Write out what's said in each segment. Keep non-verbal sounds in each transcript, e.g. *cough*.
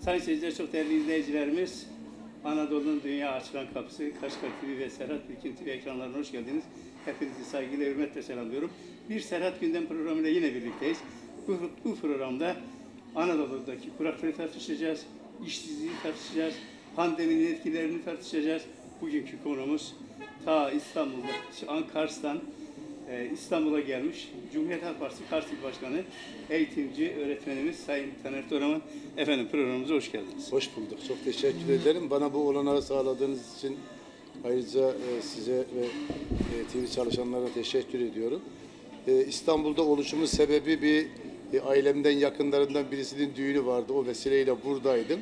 Sayın seyirciler, çok değerli izleyicilerimiz, Anadolu'nun dünya açılan kapısı, Kaşgar TV ve Serhat Bilgin TV ekranlarına hoş geldiniz. Hepinizi saygıyla, hürmetle selamlıyorum. Bir Serhat Gündem programıyla yine birlikteyiz. Bu, bu programda Anadolu'daki kuraklığı tartışacağız, işsizliği tartışacağız, pandeminin etkilerini tartışacağız. Bugünkü konumuz ta İstanbul'da, Ankars'tan ee, İstanbul'a gelmiş Cumhuriyet Halk Partisi Kars İl Başkanı, eğitimci, öğretmenimiz Sayın Taner Toraman. Efendim programımıza hoş geldiniz. Hoş bulduk. Çok teşekkür ederim. Bana bu olanağı sağladığınız için ayrıca e, size ve e, TV çalışanlarına teşekkür ediyorum. E, İstanbul'da oluşumun sebebi bir e, ailemden yakınlarından birisinin düğünü vardı. O vesileyle buradaydım.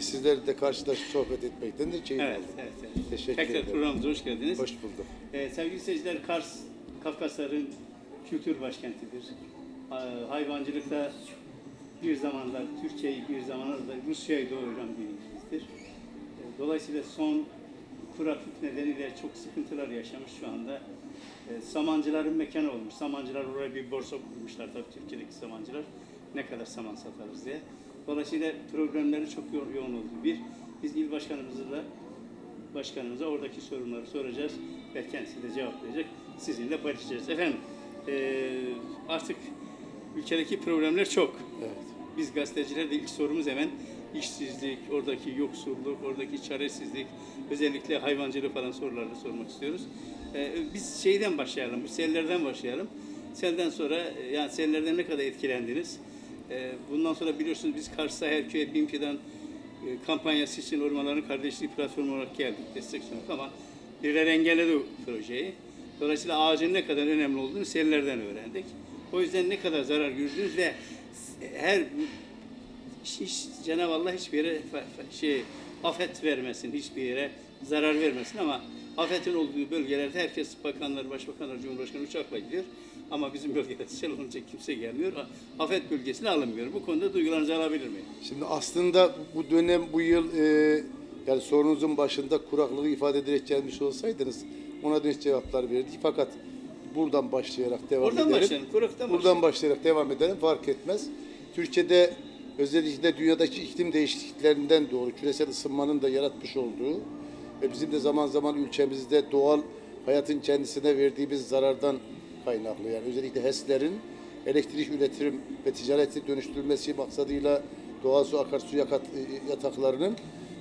Sizlerle de karşılaşıp sohbet etmekten de keyif Evet, aldım. evet, evet. Teşekkür Tekrar ederim. programımıza hoş geldiniz. Hoş bulduk. Ee, sevgili seyirciler, Kars, Kafkasların kültür başkentidir. Ee, hayvancılıkta bir zamanlar Türkiye'yi, bir zamanlar da Rusya'yı doğuran bir ülkemizdir. Ee, dolayısıyla son kuraklık nedeniyle çok sıkıntılar yaşamış şu anda. Ee, samancıların mekanı olmuş. Samancılar oraya bir borsa kurmuşlar tabii Türkiye'deki samancılar. Ne kadar saman satarız diye. Dolayısıyla problemleri çok yo- yoğun oldu. Bir, biz il başkanımızla başkanımıza oradaki sorunları soracağız ve kendisi de cevaplayacak. Sizinle paylaşacağız. Efendim eee, artık ülkedeki problemler çok. Evet. Biz gazeteciler de ilk sorumuz hemen işsizlik, oradaki yoksulluk, oradaki çaresizlik, özellikle hayvancılığı falan sorularını sormak istiyoruz. Eee, biz şeyden başlayalım, bu sellerden başlayalım. Selden sonra, e, yani sellerden ne kadar etkilendiniz? Bundan sonra biliyorsunuz biz Kars'a her köye bin fidan e, kampanyası için Ormanların Kardeşliği platformu olarak geldik, destek sunduk ama birileri engelledi o projeyi. Dolayısıyla ağacın ne kadar önemli olduğunu sellerden öğrendik. O yüzden ne kadar zarar gördünüz ve her hiç, Cenab-ı Allah hiçbir yere şey afet vermesin, hiçbir yere zarar vermesin ama afetin olduğu bölgelerde herkes bakanlar, başbakanlar, cumhurbaşkanı uçakla gidiyor. Ama bizim bölgede *laughs* sel olunca kimse gelmiyor. Afet bölgesine alınmıyor. Bu konuda duygularınızı alabilir miyim? Şimdi aslında bu dönem bu yıl e, yani sorunuzun başında kuraklığı ifade ederek gelmiş olsaydınız ona dönüş cevaplar verirdik. Fakat buradan başlayarak devam Oradan edelim. başlayalım, kuraktan Buradan başlayarak devam edelim fark etmez. Türkiye'de özellikle dünyadaki iklim değişikliklerinden doğru küresel ısınmanın da yaratmış olduğu ve bizim de zaman zaman ülkemizde doğal hayatın kendisine verdiğimiz zarardan kaynaklı. Yani özellikle HES'lerin elektrik üretim ve ticareti dönüştürülmesi maksadıyla doğal su akarsu yakat, yataklarının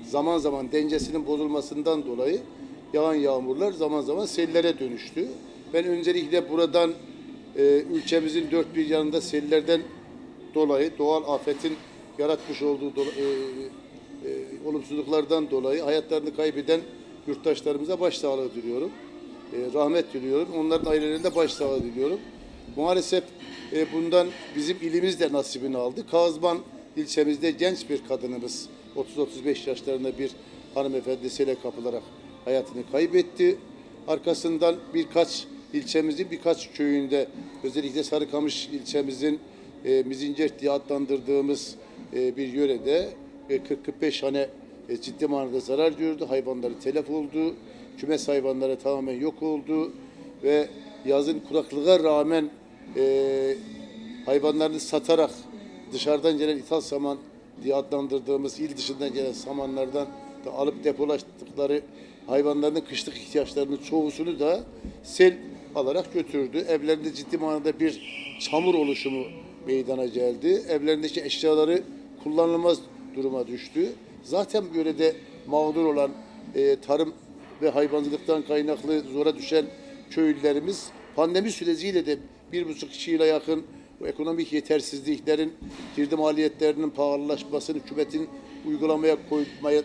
zaman zaman dengesinin bozulmasından dolayı yağan yağmurlar zaman zaman sellere dönüştü. Ben öncelikle buradan e, ülkemizin dört bir yanında sellerden dolayı doğal afetin yaratmış olduğu dola- e, e, olumsuzluklardan dolayı hayatlarını kaybeden yurttaşlarımıza başsağlığı diliyorum. E, rahmet diliyorum. Onların ailelerine başsağlığı diliyorum. Maalesef e, bundan bizim ilimiz de nasibini aldı. Kazman ilçemizde genç bir kadınımız 30-35 yaşlarında bir hanımefendi sele kapılarak hayatını kaybetti. Arkasından birkaç ilçemizin birkaç köyünde özellikle Sarıkamış ilçemizin e, Mizincert diye adlandırdığımız e, bir yörede e, 40-45 hane e, ciddi manada zarar gördü. Hayvanları telef oldu. Kümes hayvanları tamamen yok oldu. Ve yazın kuraklığa rağmen e, hayvanlarını satarak dışarıdan gelen ithal saman diye adlandırdığımız il dışından gelen samanlardan da alıp depolaştıkları hayvanların kışlık ihtiyaçlarının çoğusunu da sel alarak götürdü. Evlerinde ciddi manada bir çamur oluşumu meydana geldi. Evlerindeki eşyaları kullanılmaz duruma düştü. Zaten yörede mağdur olan e, tarım ve hayvancılıktan kaynaklı zora düşen köylülerimiz pandemi süreciyle de bir buçuk yıla yakın bu ekonomik yetersizliklerin girdi maliyetlerinin pahalılaşmasını hükümetin uygulamaya koymaya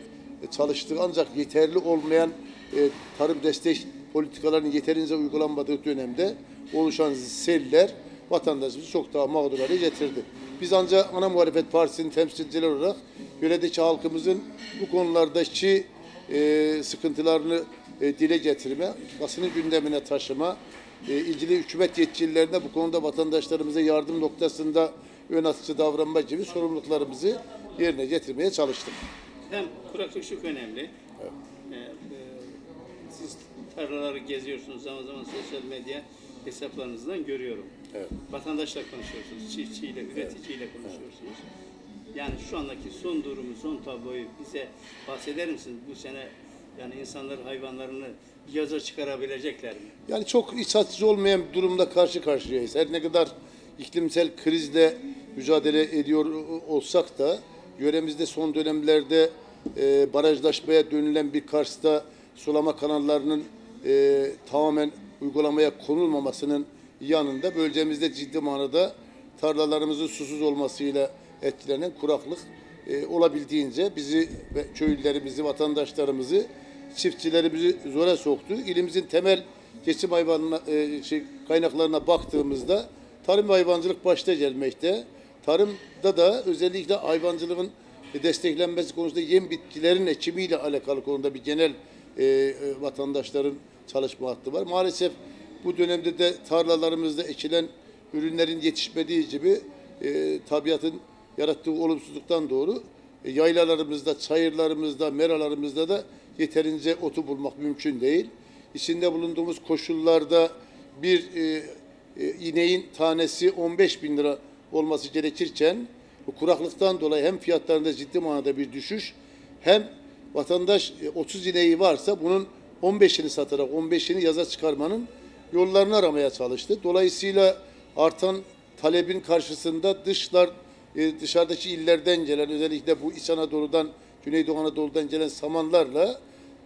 çalıştığı ancak yeterli olmayan e, tarım destek politikalarının yeterince uygulanmadığı dönemde oluşan seller vatandaşımızı çok daha mağdur hale getirdi. Biz ancak ana muhalefet partisinin temsilcileri olarak yöredeki halkımızın bu konulardaki e, sıkıntılarını e, dile getirme, basının gündemine taşıma, e, ilgili hükümet yetkililerine bu konuda vatandaşlarımıza yardım noktasında ön atıcı davranma gibi sorumluluklarımızı yerine getirmeye çalıştık. Hem kuraklık çok önemli. Ee, e, siz tarlaları geziyorsunuz zaman zaman sosyal medya hesaplarınızdan görüyorum. Evet. Vatandaşla konuşuyorsunuz, çiftçiyle, üreticiyle konuşuyorsunuz. Yani şu andaki son durumu, son tabloyu bize bahseder misiniz? Bu sene yani insanlar hayvanlarını yaza çıkarabilecekler mi? Yani çok iç açıcı olmayan bir durumda karşı karşıyayız. Her ne kadar iklimsel krizle mücadele ediyor olsak da yöremizde son dönemlerde e, barajlaşmaya dönülen bir Kars'ta sulama kanallarının e, tamamen uygulamaya konulmamasının yanında bölgemizde ciddi manada tarlalarımızın susuz olmasıyla etkilenen kuraklık e, olabildiğince bizi ve köylülerimizi, vatandaşlarımızı, çiftçilerimizi zora soktu. İlimizin temel geçim hayvanına, e, şey, kaynaklarına baktığımızda tarım ve hayvancılık başta gelmekte. Tarımda da özellikle hayvancılığın desteklenmesi konusunda yem bitkilerin ekimiyle alakalı konuda bir genel e, e, vatandaşların çalışma hattı var. Maalesef bu dönemde de tarlalarımızda ekilen ürünlerin yetişmediği gibi e, tabiatın yarattığı olumsuzluktan doğru e, yaylalarımızda, çayırlarımızda, meralarımızda da yeterince otu bulmak mümkün değil. İçinde bulunduğumuz koşullarda bir e, e, ineğin tanesi 15 bin lira olması gerekirken kuraklıktan dolayı hem fiyatlarında ciddi manada bir düşüş hem vatandaş e, 30 ineği varsa bunun 15'ini satarak 15'ini yaza çıkarmanın yollarını aramaya çalıştı. Dolayısıyla artan talebin karşısında dışlar e, dışarıdaki illerden gelen özellikle bu İç Anadolu'dan Güneydoğu Anadolu'dan gelen samanlarla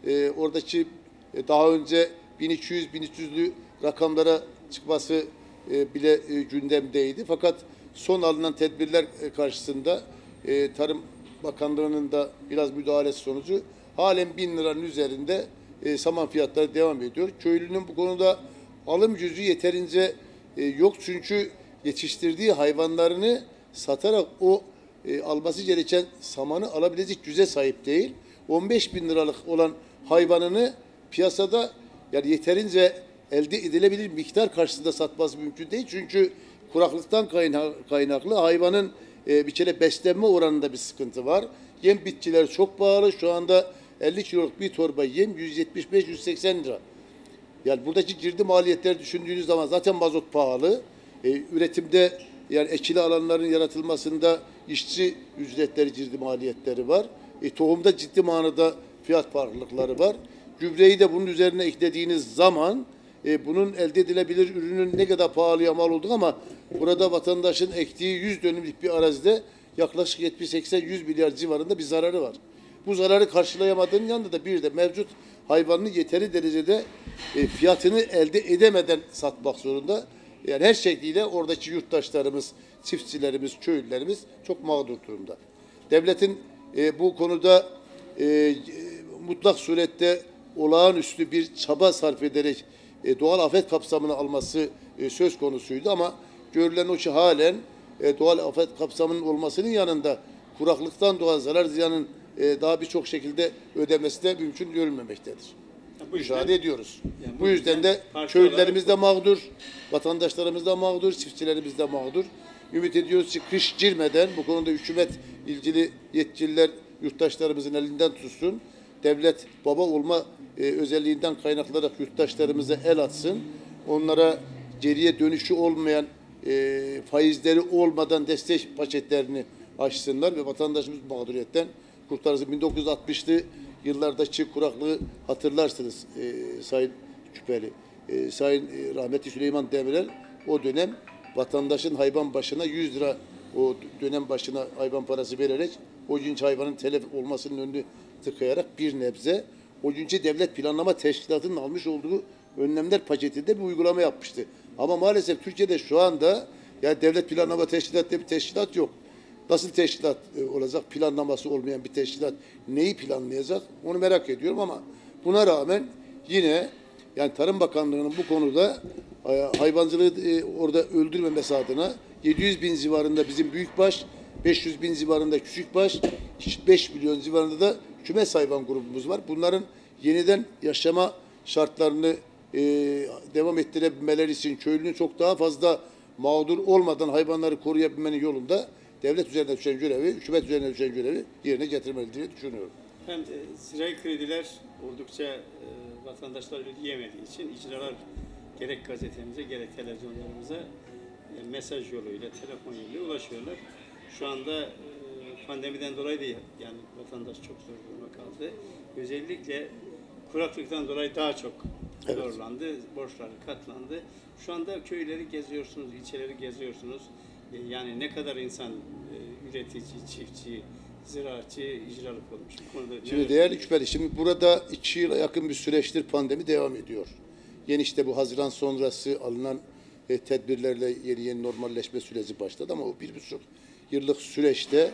e, oradaki e, daha önce 1200-1300'lü rakamlara çıkması e, bile e, gündemdeydi. Fakat son alınan tedbirler e, karşısında e, Tarım Bakanlığı'nın da biraz müdahalesi sonucu halen bin liranın üzerinde e, saman fiyatları devam ediyor. Köylünün bu konuda alım gücü yeterince e, yok çünkü yetiştirdiği hayvanlarını satarak o e, alması gereken samanı alabilecek güce sahip değil. 15 bin liralık olan hayvanını piyasada yani yeterince elde edilebilir miktar karşısında satması mümkün değil. Çünkü kuraklıktan kayna- kaynaklı hayvanın e, bir kere beslenme oranında bir sıkıntı var. Yem bitkileri çok pahalı. Şu anda 50 kiloluk bir torba yem 175-180 lira. Yani buradaki girdi maliyetleri düşündüğünüz zaman zaten mazot pahalı. E, üretimde yani ekili alanların yaratılmasında işçi ücretleri girdi maliyetleri var. E, tohumda ciddi manada fiyat farklılıkları var. Gübreyi de bunun üzerine eklediğiniz zaman e, bunun elde edilebilir ürünün ne kadar pahalıya mal olduğu ama burada vatandaşın ektiği 100 dönümlük bir arazide yaklaşık 70-80-100 milyar civarında bir zararı var. Bu zararı karşılayamadığının yanında da bir de mevcut hayvanını yeteri derecede e, fiyatını elde edemeden satmak zorunda. Yani her şekliyle oradaki yurttaşlarımız, çiftçilerimiz, köylülerimiz çok mağdur durumda. Devletin e, bu konuda e, mutlak surette olağanüstü bir çaba sarf ederek e, doğal afet kapsamını alması e, söz konusuydu ama görülen o ki halen e, doğal afet kapsamının olmasının yanında kuraklıktan doğan zarar ziyanın e, daha birçok şekilde ödemesi de mümkün görülmemektedir. Bu yüzden- Müşahede ediyoruz. Yani bu yüzden de parça köylülerimiz de mağdur, vatandaşlarımız da mağdur, çiftçilerimiz de mağdur. Ümit ediyoruz ki kış girmeden bu konuda hükümet ilgili yetkililer yurttaşlarımızın elinden tutsun. Devlet baba olma e, özelliğinden kaynaklanarak yurttaşlarımıza el atsın. Onlara geriye dönüşü olmayan e, faizleri olmadan destek paketlerini açsınlar ve vatandaşımız mağduriyetten kurtarsın. 1960'lı yıllardaki kuraklığı hatırlarsınız e, Sayın Küpeli. E, Sayın e, rahmetli Süleyman Demirel o dönem vatandaşın hayvan başına 100 lira o dönem başına hayvan parası vererek o günkü hayvanın telef olmasının önünü tıkayarak bir nebze o günkü devlet planlama teşkilatının almış olduğu önlemler paketinde bir uygulama yapmıştı. Ama maalesef Türkiye'de şu anda yani devlet planlama teşkilatı diye bir teşkilat yok. Nasıl teşkilat e, olacak? Planlaması olmayan bir teşkilat neyi planlayacak? Onu merak ediyorum ama buna rağmen yine yani Tarım Bakanlığı'nın bu konuda e, hayvancılığı e, orada öldürmemesi adına 700 bin civarında bizim büyükbaş, 500 bin civarında küçükbaş, 5 milyon civarında da kümes hayvan grubumuz var. Bunların yeniden yaşama şartlarını e, devam ettirebilmeleri için köylünün çok daha fazla mağdur olmadan hayvanları koruyabilmenin yolunda devlet üzerine düşen görevi, hükümet üzerine düşen görevi yerine getirmeli diye düşünüyorum. Hem e, zirai krediler oldukça e, vatandaşlar ödeyemediği için icralar gerek gazetemize gerek televizyonlarımıza e, mesaj yoluyla, telefon yoluyla ulaşıyorlar. Şu anda e, pandemiden dolayı da yani vatandaş çok zor duruma kaldı. Özellikle kuraklıktan dolayı daha çok Evet. zorlandı, borçları katlandı. Şu anda köyleri geziyorsunuz, ilçeleri geziyorsunuz. E, Yani ne kadar insan e, üretici, çiftçi, ziraatçı, icralık olmuş. Bu konuda Şimdi değerli küpeli, şimdi burada iki yıla yakın bir süreçtir pandemi devam ediyor. Yeni işte bu Haziran sonrası alınan e, tedbirlerle yeni yeni normalleşme süreci başladı ama o bir buçuk yıllık süreçte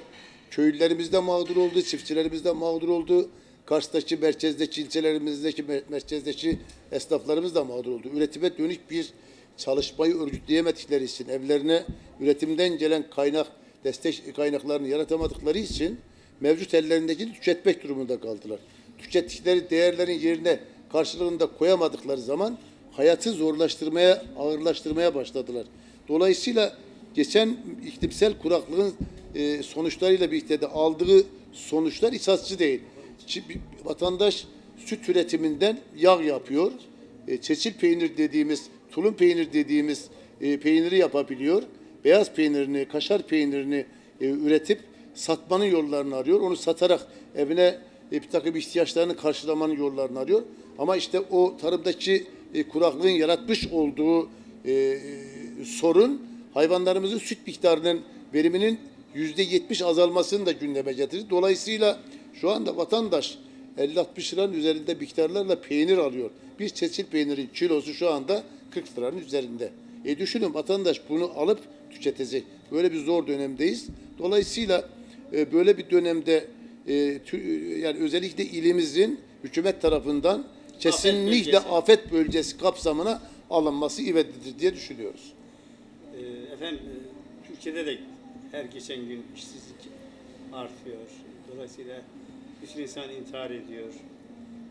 köylülerimiz de mağdur oldu, çiftçilerimiz de mağdur oldu. Kars'taki, merkezdeki, ilçelerimizdeki, mer- merkezdeki esnaflarımız da mağdur oldu. Üretime dönük bir çalışmayı örgütleyemedikleri için, evlerine üretimden gelen kaynak, destek kaynaklarını yaratamadıkları için mevcut ellerindekini tüketmek durumunda kaldılar. Tükettikleri değerlerin yerine karşılığında koyamadıkları zaman hayatı zorlaştırmaya, ağırlaştırmaya başladılar. Dolayısıyla geçen iklimsel kuraklığın e, sonuçlarıyla birlikte de aldığı sonuçlar isatçı değil. Vatandaş süt üretiminden yağ yapıyor. E, çeçil peynir dediğimiz, tulum peynir dediğimiz e, peyniri yapabiliyor. Beyaz peynirini, kaşar peynirini e, üretip satmanın yollarını arıyor. Onu satarak evine e, bir takım ihtiyaçlarını karşılamanın yollarını arıyor. Ama işte o tarımdaki e, kuraklığın yaratmış olduğu e, sorun hayvanlarımızın süt miktarının veriminin yüzde yetmiş azalmasını da gündeme getirdi. Dolayısıyla şu anda vatandaş 50-60 liranın üzerinde miktarlarla peynir alıyor. Bir çeçil peynirin kilosu şu anda 40 liranın üzerinde. E düşünün vatandaş bunu alıp tüketecek. Böyle bir zor dönemdeyiz. Dolayısıyla e, böyle bir dönemde e, tü- yani özellikle ilimizin hükümet tarafından kesinlikle bölgesi. afet bölgesi kapsamına alınması ivedidir diye düşünüyoruz. Ee, Efendim e, Türkiye'de de her geçen gün işsizlik artıyor. Dolayısıyla bir sürü insan intihar ediyor.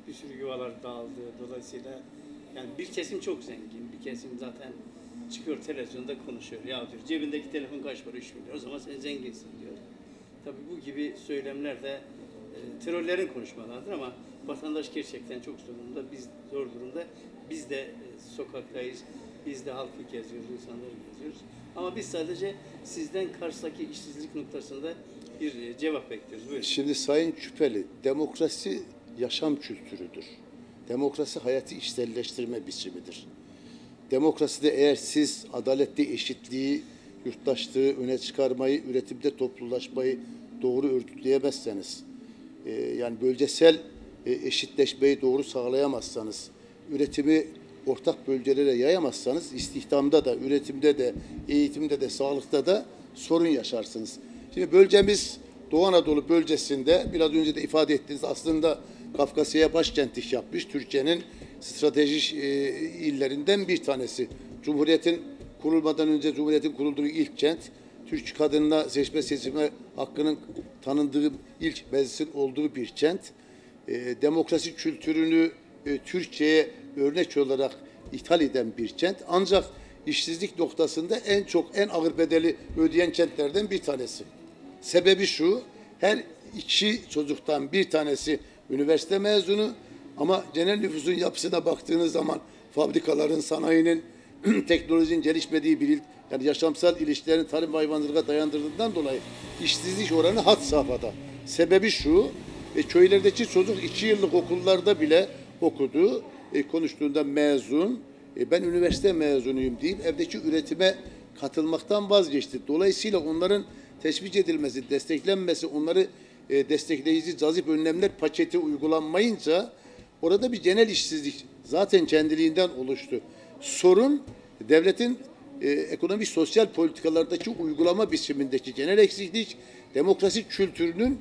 Bir sürü yuvalar dağıldı. Dolayısıyla yani bir kesim çok zengin. Bir kesim zaten çıkıyor televizyonda konuşuyor. Ya diyor cebindeki telefon kaç para? 3 milyar. O zaman sen zenginsin diyor. Tabii bu gibi söylemler de e, terörlerin konuşmalarıdır ama vatandaş gerçekten çok durumda. Biz zor durumda. Biz de e, sokaktayız. Biz de halkı geziyoruz, insanları geziyoruz. Ama biz sadece sizden Kars'taki işsizlik noktasında bir e, cevap bekliyoruz. Buyurun. Şimdi Sayın Küpeli, demokrasi yaşam kültürüdür. Demokrasi hayatı işselleştirme biçimidir. Demokraside eğer siz adaletli eşitliği, yurttaşlığı öne çıkarmayı, üretimde toplulaşmayı doğru örgütleyemezseniz, e, yani bölgesel e, eşitleşmeyi doğru sağlayamazsanız, üretimi ortak bölgelere yayamazsanız istihdamda da, üretimde de, eğitimde de, sağlıkta da sorun yaşarsınız. Şimdi bölgemiz Doğu Anadolu bölgesinde biraz önce de ifade ettiğiniz aslında Kafkasya başkentlik yapmış Türkiye'nin stratejik e, illerinden bir tanesi. Cumhuriyetin kurulmadan önce Cumhuriyetin kurulduğu ilk kent Türk kadınına seçme seçilme hakkının tanındığı ilk meclisin olduğu bir kent. E, demokrasi kültürünü e, Türkiye'ye örnek olarak ithal eden bir kent. Ancak işsizlik noktasında en çok en ağır bedeli ödeyen kentlerden bir tanesi. Sebebi şu, her iki çocuktan bir tanesi üniversite mezunu ama genel nüfusun yapısına baktığınız zaman fabrikaların, sanayinin, *clears throat* teknolojinin gelişmediği bir il, yani yaşamsal ilişkilerin tarım ve hayvancılığa dayandırdığından dolayı işsizlik oranı had safhada. Sebebi şu, e, köylerdeki çocuk iki yıllık okullarda bile okudu, e, konuştuğunda mezun, e, ben üniversite mezunuyum deyip evdeki üretime katılmaktan vazgeçti. Dolayısıyla onların teşvik edilmesi, desteklenmesi, onları e, destekleyici cazip önlemler paketi uygulanmayınca orada bir genel işsizlik zaten kendiliğinden oluştu. Sorun devletin e, ekonomik sosyal politikalardaki uygulama biçimindeki genel eksiklik, demokrasi kültürünün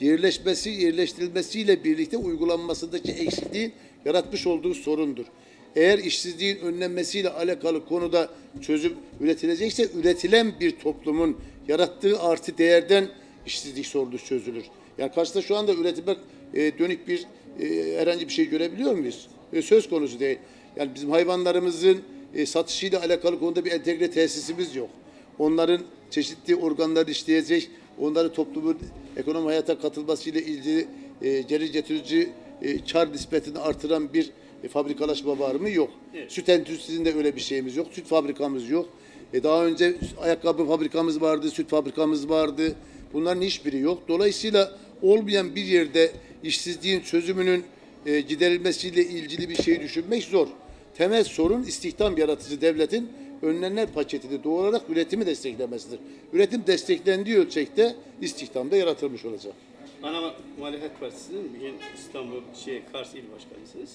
yerleşmesi, yerleştirilmesiyle birlikte uygulanmasındaki eksikliğin yaratmış olduğu sorundur. Eğer işsizliğin önlenmesiyle alakalı konuda çözüm üretilecekse üretilen bir toplumun yarattığı artı değerden işsizlik sorunu çözülür. Yani karşıda şu anda üretime e, dönük bir e, herhangi bir şey görebiliyor muyuz? E, söz konusu değil. Yani bizim hayvanlarımızın e, satışıyla alakalı konuda bir entegre tesisimiz yok. Onların çeşitli organları işleyecek, onları toplumun ekonomi hayata katılmasıyla ilgili e, geri getirici e, nispetini artıran bir e, fabrikalaşma var mı? Yok. Evet. Süt endüstrisinde öyle bir şeyimiz yok. Süt fabrikamız yok. E, daha önce ayakkabı fabrikamız vardı, süt fabrikamız vardı. Bunların hiçbiri yok. Dolayısıyla olmayan bir yerde işsizliğin çözümünün e, giderilmesiyle ilgili bir şey düşünmek zor. Temel sorun istihdam yaratıcı devletin önlemler paketini doğurarak üretimi desteklemesidir. Üretim desteklendiği ölçekte istihdam da yaratılmış olacak. Ana Muhalefet Partisi'nin İstanbul şey, Kars İl Başkanısınız.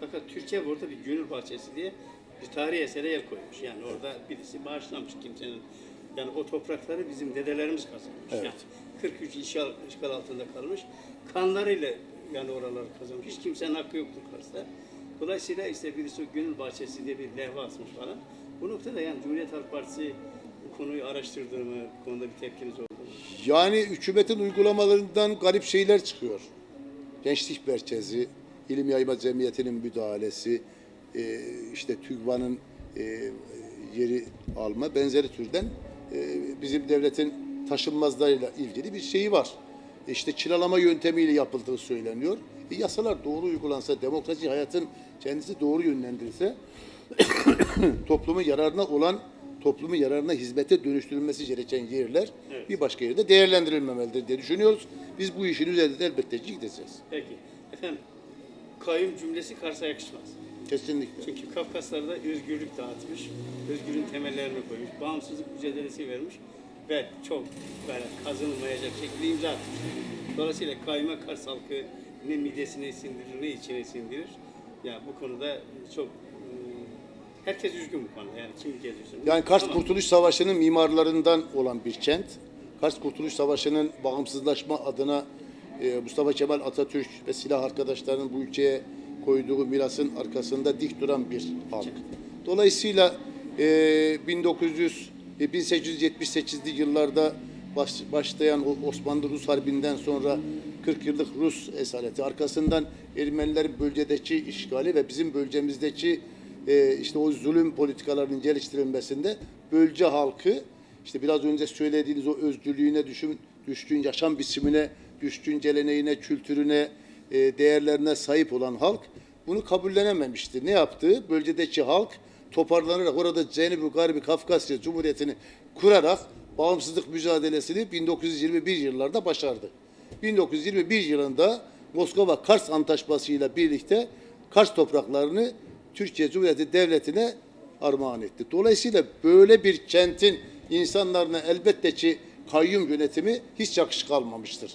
Fakat Türkiye burada bir gönül bahçesi diye bir tarihi esere yer koymuş. Yani orada birisi bağışlamış kimsenin. Yani o toprakları bizim dedelerimiz kazanmış. Evet. Yani 43 işgal, işgal altında kalmış. Kanlarıyla yani oraları kazanmış. Hiç kimsenin hakkı yoktu Kars'ta. Dolayısıyla işte birisi o gönül bahçesi diye bir levha asmış falan. Bu noktada yani Cumhuriyet Halk Partisi bu konuyu araştırdığını, bu konuda bir tepkiniz oldu? Yani hükümetin uygulamalarından garip şeyler çıkıyor. Gençlik merkezi, ilim yayma cemiyetinin müdahalesi, e, işte TÜGVA'nın e, yeri alma benzeri türden e, bizim devletin taşınmazlarıyla ilgili bir şeyi var. İşte kiralama yöntemiyle yapıldığı söyleniyor. E, yasalar doğru uygulansa, demokrasi hayatın kendisi doğru yönlendirilse *coughs* toplumun yararına olan toplumun yararına hizmete dönüştürülmesi gereken yerler Evet. bir başka yerde değerlendirilmemelidir diye düşünüyoruz. Biz bu işin üzerinde de elbette gideceğiz. Peki. Efendim, kayyum cümlesi Kars'a yakışmaz. Kesinlikle. Çünkü Kafkaslar'da özgürlük dağıtmış, özgürlüğün temellerini koymuş, bağımsızlık mücadelesi vermiş ve çok böyle kazınılmayacak şekilde imza atmış. Dolayısıyla kayyuma Kars halkı ne midesine sindirir ne içine sindirir. Ya bu konuda çok ıı, herkes üzgün bu konuda yani kim geziyorsun. Yani Kars Ama Kurtuluş Savaşı'nın mimarlarından olan bir kent. Kars Kurtuluş Savaşı'nın bağımsızlaşma adına Mustafa Kemal Atatürk ve silah arkadaşlarının bu ülkeye koyduğu mirasın arkasında dik duran bir halk. Dolayısıyla e, 1900 e, 1878'li yıllarda baş- başlayan o Osmanlı-Rus Harbi'nden sonra 40 yıllık Rus esareti arkasından Ermenilerin bölgedeki işgali ve bizim bölgemizdeki e, işte o zulüm politikalarının geliştirilmesinde bölge halkı işte biraz önce söylediğiniz o özgürlüğüne düşün, düşkün yaşam biçimine, düşkün geleneğine, kültürüne, e, değerlerine sahip olan halk bunu kabullenememişti. Ne yaptı? Bölgedeki halk toparlanarak orada Cenab-ı Garbi Kafkasya Cumhuriyeti'ni kurarak bağımsızlık mücadelesini 1921 yıllarda başardı. 1921 yılında Moskova Kars Antlaşması ile birlikte Kars topraklarını Türkiye Cumhuriyeti Devleti'ne armağan etti. Dolayısıyla böyle bir kentin insanlarına elbette ki kayyum yönetimi hiç yakışık almamıştır.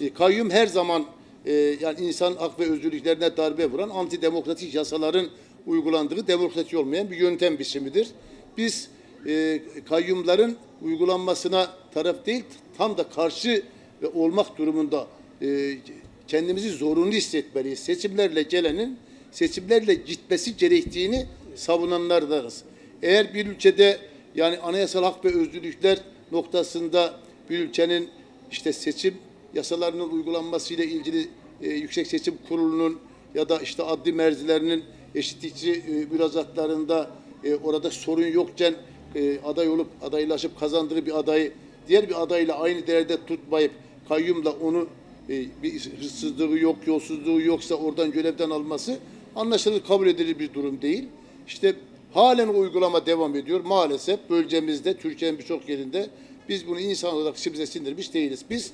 E, Kayyum her zaman e, yani insan hak ve özgürlüklerine darbe vuran antidemokratik yasaların uygulandığı demokratik olmayan bir yöntem biçimidir. Biz e, kayyumların uygulanmasına taraf değil, tam da karşı ve olmak durumunda e, kendimizi zorunlu hissetmeliyiz. Seçimlerle gelenin seçimlerle gitmesi gerektiğini savunanlardanız. Eğer bir ülkede yani anayasal hak ve özgürlükler noktasında bir ülkenin işte seçim yasalarının uygulanmasıyla ilgili e, Yüksek Seçim Kurulu'nun ya da işte adli merzilerinin eşitlikçi e, mülazatlarında e, orada sorun yokken e, aday olup adaylaşıp kazandığı bir adayı diğer bir adayla aynı değerde tutmayıp kayyumla onu e, bir hırsızlığı yok, yolsuzluğu yoksa oradan görevden alması anlaşılır, kabul edilir bir durum değil. İşte halen uygulama devam ediyor. Maalesef bölgemizde, Türkiye'nin birçok yerinde biz bunu insan olarak içimize sindirmiş değiliz. Biz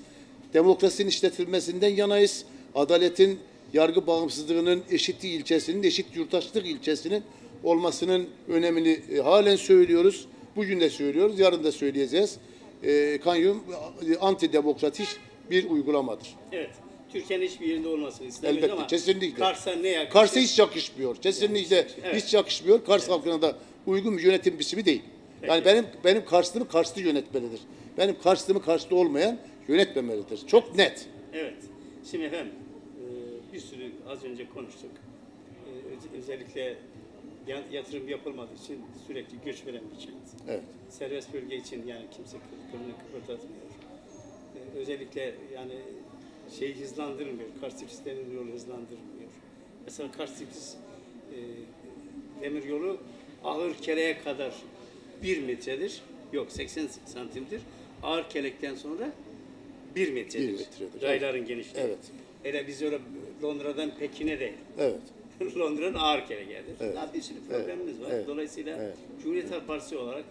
demokrasinin işletilmesinden yanayız. Adaletin, yargı bağımsızlığının, eşitlik ilkesinin, eşit yurttaşlık ilkesinin olmasının önemini e, halen söylüyoruz. Bugün de söylüyoruz, yarın da söyleyeceğiz. E, Kanyum e, antidemokratik bir uygulamadır. Evet. Türkiye'nin hiçbir yerinde olmasını istemiyoruz Elbette, ama kesinlikle. Kars'a ne yakışır? Kars'a hiç yakışmıyor. Kesinlikle Evet. hiç yakışmıyor. Kars halkına da uygun bir yönetim biçimi değil. Yani benim benim Karslımı Karslı yönetmelidir. Benim Karslımı Karslı olmayan yönetmemelidir. Çok net. Evet. Şimdi efendim e, bir sürü az önce konuştuk. E, öz- Özellikle ya- yatırım yapılmadığı için sürekli göç veren bir kent. Evet. Serbest bölge için yani kimse kı- kılını kıpırdatmıyor. E, Özellikle yani şey hızlandırmıyor. Kars Tiflis'lerin yolu hızlandırmıyor. Mesela Kars Tiflis demir yolu ağır kereye kadar bir metredir. Yok 80 santimdir. Ağır kelekten sonra bir metredir. Bir metredir, Rayların genişliği. Evet. Hele biz öyle Londra'dan Pekin'e değil. Evet. *laughs* Londra'nın ağır kere geldi. Evet. Daha bir sürü problemimiz var. Evet. Dolayısıyla Evet. Cumhuriyet Halk Partisi olarak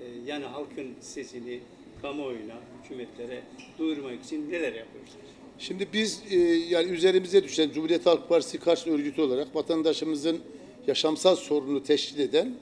e, yani halkın sesini, kamuoyuna, hükümetlere duyurmak için neler yapıyorsunuz? Şimdi biz e, yani üzerimize düşen Cumhuriyet Halk Partisi karşı örgütü olarak vatandaşımızın yaşamsal sorununu teşkil eden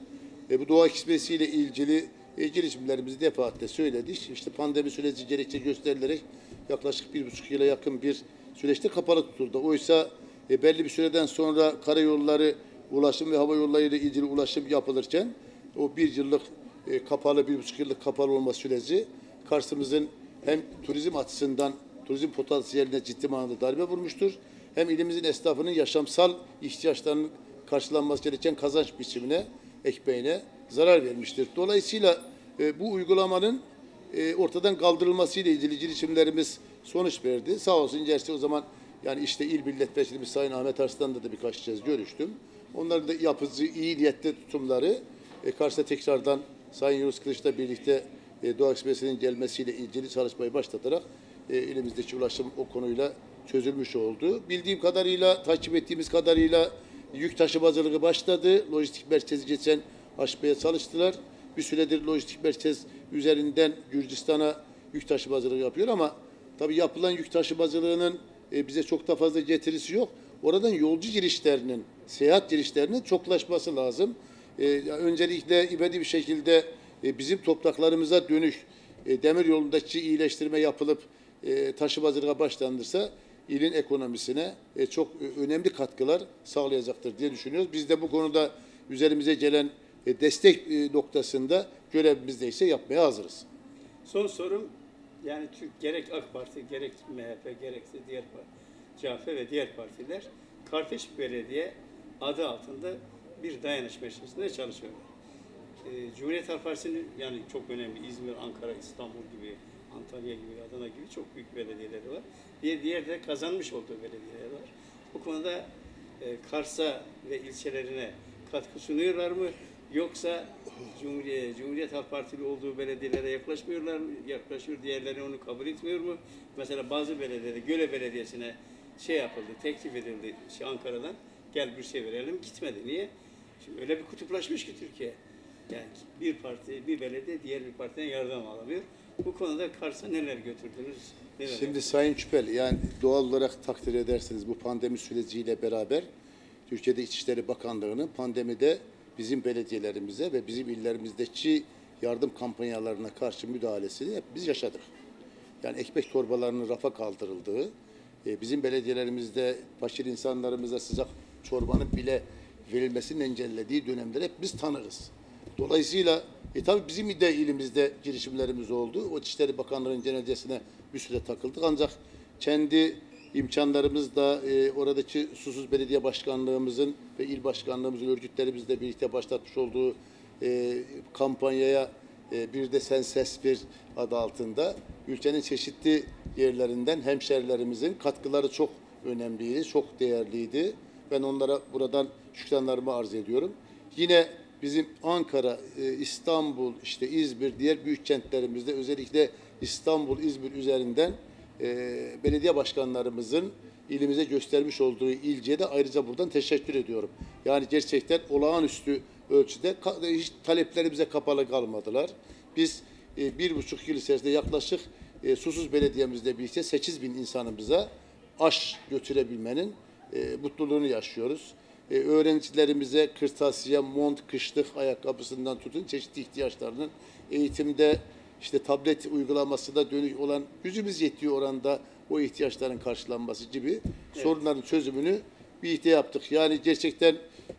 e, bu doğa ile ilgili e, girişimlerimizi defaatle söyledik. İşte pandemi süreci gerekçe gösterilerek yaklaşık bir buçuk yıla yakın bir süreçte kapalı tutuldu. Oysa e, belli bir süreden sonra karayolları ulaşım ve hava yolları ile ilgili ulaşım yapılırken o bir yıllık e, kapalı, bir buçuk yıllık kapalı olma süreci Kars'ımızın hem turizm açısından turizm potansiyeline ciddi manada darbe vurmuştur. Hem ilimizin esnafının yaşamsal ihtiyaçlarının karşılanması gereken kazanç biçimine, ekmeğine zarar vermiştir. Dolayısıyla e, bu uygulamanın e, ortadan kaldırılması ile ilgili girişimlerimiz sonuç verdi. Sağ olsun gerçi o zaman yani işte il milletvekilimiz Sayın Ahmet Arslan'la da birkaç kez görüştüm. Onların da yapıcı, iyi niyetli tutumları e, karşıda tekrardan Sayın Yunus Kılıç'la birlikte e, Doğa Ekspresi'nin gelmesiyle ilgili çalışmayı başlatarak e, elimizdeki ulaşım o konuyla çözülmüş oldu. Bildiğim kadarıyla, takip ettiğimiz kadarıyla yük taşımacılığı başladı. Lojistik merkezi geçen açmaya çalıştılar. Bir süredir lojistik merkez üzerinden Gürcistan'a yük taşımacılığı yapıyor ama tabii yapılan yük taşımacılığının e, bize çok da fazla getirisi yok. Oradan yolcu girişlerinin, seyahat girişlerinin çoklaşması lazım. E, öncelikle ibedi bir şekilde e, bizim topraklarımıza dönük e, demir yolundaki iyileştirme yapılıp e, taşımacılığa başlanırsa ilin ekonomisine e, çok önemli katkılar sağlayacaktır diye düşünüyoruz. Biz de bu konuda üzerimize gelen destek e, noktasında görevimizde ise yapmaya hazırız. Son sorum yani Türk gerek AK Parti gerek MHP gerekse diğer CHP ve diğer partiler Karteş Belediye adı altında bir dayanışma içerisinde çalışıyorlar. Ee, Cumhuriyet Halk Partisi'nin yani çok önemli İzmir, Ankara, İstanbul gibi, Antalya gibi, Adana gibi çok büyük belediyeleri var. Bir diğer de kazanmış olduğu belediyeler var. Bu konuda e, Kars'a ve ilçelerine katkı sunuyorlar mı? Yoksa Cumhuriyet, Cumhuriyet Halk Partili olduğu belediyelere yaklaşmıyorlar mı? Yaklaşıyor, diğerleri onu kabul etmiyor mu? Mesela bazı belediyede, Göle Belediyesi'ne şey yapıldı, teklif edildi şey Ankara'dan. Gel bir şey verelim, gitmedi. Niye? Şimdi öyle bir kutuplaşmış ki Türkiye. Yani bir parti, bir belediye diğer bir partiden yardım alamıyor. Bu konuda Kars'a neler götürdünüz? Neler Şimdi Sayın Çüpel, yani doğal olarak takdir edersiniz bu pandemi süreciyle beraber Türkiye'de İçişleri Bakanlığı'nın pandemide bizim belediyelerimize ve bizim illerimizdeki yardım kampanyalarına karşı müdahalesini hep biz yaşadık. Yani ekmek torbalarının rafa kaldırıldığı, e, bizim belediyelerimizde fakir insanlarımıza sıcak çorbanın bile verilmesinin engellediği dönemleri hep biz tanırız. Dolayısıyla e tabii bizim de ilimizde girişimlerimiz oldu. O İçişleri Bakanlığı'nın genelgesine bir süre takıldık. Ancak kendi imkanlarımız da e, oradaki susuz belediye başkanlığımızın ve il başkanlığımızın örgütlerimizle birlikte başlatmış olduğu e, kampanyaya e, bir de Sen Ses Bir adı altında ülkenin çeşitli yerlerinden hemşerilerimizin katkıları çok önemliydi, çok değerliydi. Ben onlara buradan şükranlarımı arz ediyorum. Yine bizim Ankara, e, İstanbul, işte İzmir, diğer büyük kentlerimizde özellikle İstanbul, İzmir üzerinden belediye başkanlarımızın ilimize göstermiş olduğu ilgiye de ayrıca buradan teşekkür ediyorum. Yani gerçekten olağanüstü ölçüde hiç taleplerimize kapalı kalmadılar. Biz e, bir buçuk yıl içerisinde yaklaşık e, susuz belediyemizle birlikte 8 bin insanımıza aş götürebilmenin e, mutluluğunu yaşıyoruz. E, öğrencilerimize kırtasiye, mont, kışlık ayakkabısından tutun çeşitli ihtiyaçlarının eğitimde işte tablet uygulamasına dönük olan gücümüz yettiği oranda o ihtiyaçların karşılanması gibi sorunların çözümünü birlikte yaptık. Yani gerçekten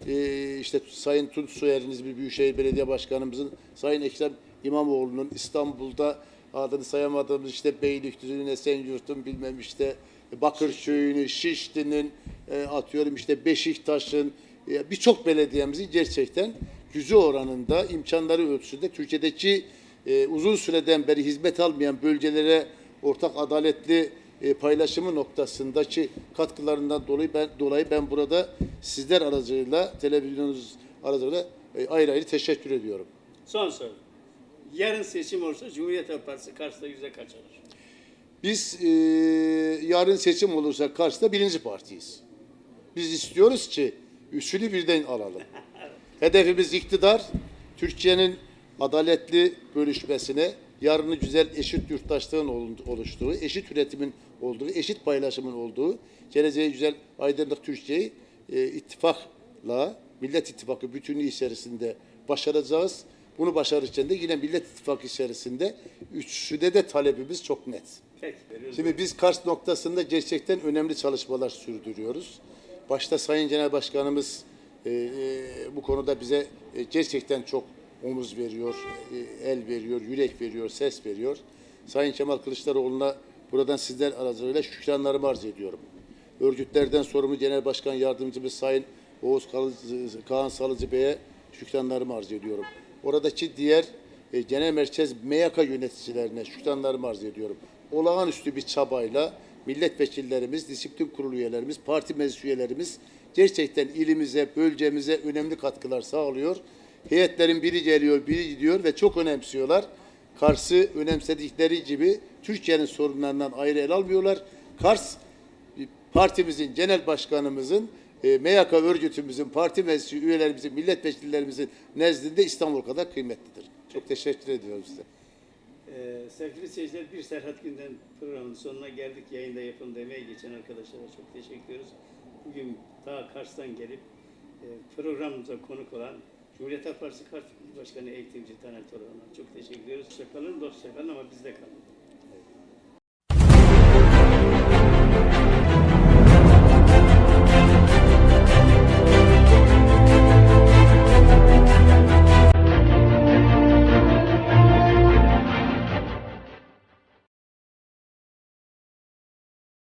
e, işte Sayın Tunç Soyer'in İzmir Büyükşehir Belediye Başkanımızın, Sayın Ekrem İmamoğlu'nun İstanbul'da adını sayamadığımız işte Beylikdüzü'nün, Esenyurt'un bilmem işte Bakırköy'ünü, Şişli'nin e, atıyorum işte Beşiktaş'ın e, birçok belediyemizin gerçekten gücü oranında imkanları ölçüsünde Türkiye'deki e, uzun süreden beri hizmet almayan bölgelere ortak adaletli e, paylaşımı noktasındaki katkılarından dolayı ben dolayı ben burada sizler aracılığıyla televizyonunuz aracılığıyla e, ayrı ayrı teşekkür ediyorum. Son soru. Yarın seçim olursa Cumhuriyet Halk Partisi Kars'ta yüzde kaç alır? Biz e, yarın seçim olursa karşıda birinci partiyiz. Biz istiyoruz ki üçünü birden alalım. *laughs* Hedefimiz iktidar, Türkiye'nin adaletli bölüşmesine, yarını güzel eşit yurttaşlığın ol- oluştuğu, eşit üretimin olduğu, eşit paylaşımın olduğu, geleceği güzel aydınlık Türkiye'yi e, ittifakla, Millet İttifakı bütünlüğü içerisinde başaracağız. Bunu başarırken de yine Millet İttifakı içerisinde üçüde de talebimiz çok net. Peki. Şimdi biz Kars noktasında gerçekten önemli çalışmalar sürdürüyoruz. Başta Sayın Genel Başkanımız e, e, bu konuda bize e, gerçekten çok omuz veriyor, e, el veriyor, yürek veriyor, ses veriyor. Sayın Kemal Kılıçdaroğlu'na buradan sizler aracılığıyla şükranlarımı arz ediyorum. Örgütlerden sorumlu Genel Başkan Yardımcımız Sayın Oğuz Kalıcı- Kaan Salıcı Bey'e şükranlarımı arz ediyorum. Oradaki diğer e, genel merkez MYK yöneticilerine şükranlarımı arz ediyorum. Olağanüstü bir çabayla milletvekillerimiz, disiplin kurulu üyelerimiz, parti meclis üyelerimiz gerçekten ilimize, bölgemize önemli katkılar sağlıyor. Heyetlerin biri geliyor, biri gidiyor ve çok önemsiyorlar. Kars'ı önemsedikleri gibi Türkiye'nin sorunlarından ayrı el almıyorlar. Kars partimizin, genel başkanımızın, e, MYK örgütümüzün, parti meclisi üyelerimizin, milletvekillerimizin nezdinde İstanbul kadar kıymetlidir. Çok teşekkür ediyorum size. Ee, sevgili seyirciler bir Serhat Günden programının sonuna geldik. Yayında yapın demeye geçen arkadaşlara çok teşekkür ediyoruz. Bugün ta Kars'tan gelip e, programımıza konuk olan Cumhuriyet Partisi Başkanı Eğitimci Taner Toroğlu'na çok teşekkür ediyoruz. Hoşça kalın, dostça kalın ama bizde kalın.